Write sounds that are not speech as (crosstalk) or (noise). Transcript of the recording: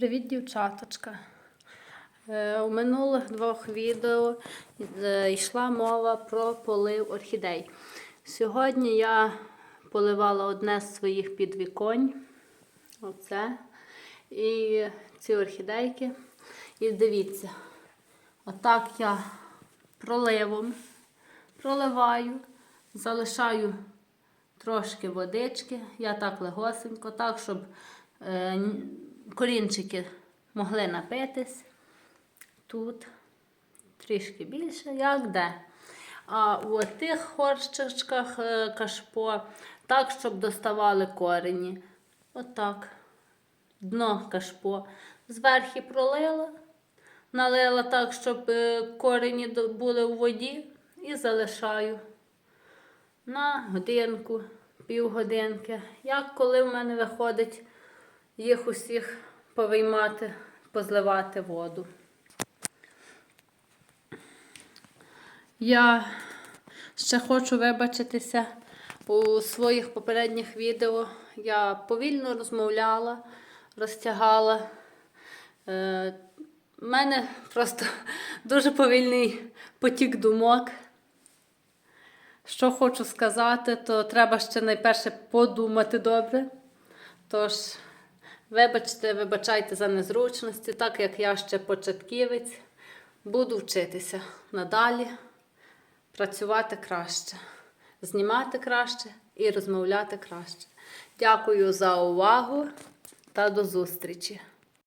Привіт, дівчаточка. Е, У минулих двох відео е, йшла мова про полив орхідей. Сьогодні я поливала одне з своїх підвіконь. Оце. І ці орхідейки. І дивіться, отак я проливом проливаю, залишаю трошки водички. Я так легосенько, так, щоб е, корінчики могли напитись. Тут трішки більше, як де. А у тих хорщичках е, кашпо, так, щоб доставали корені. Отак. Дно кашпо. Зверху пролила, налила так, щоб е, корені були у воді, і залишаю на годинку, півгодинки. Як коли в мене виходить їх усіх повиймати, позливати воду. Я ще хочу вибачитися у своїх попередніх відео. Я повільно розмовляла, розтягала. Е, У мене просто (laughs) дуже повільний потік думок. Що хочу сказати, то треба ще найперше подумати добре. Тож, вибачте, вибачайте за незручності, так як я ще початківець, буду вчитися надалі працювати краще, знімати краще і розмовляти краще. Дякую за увагу та до зустрічі!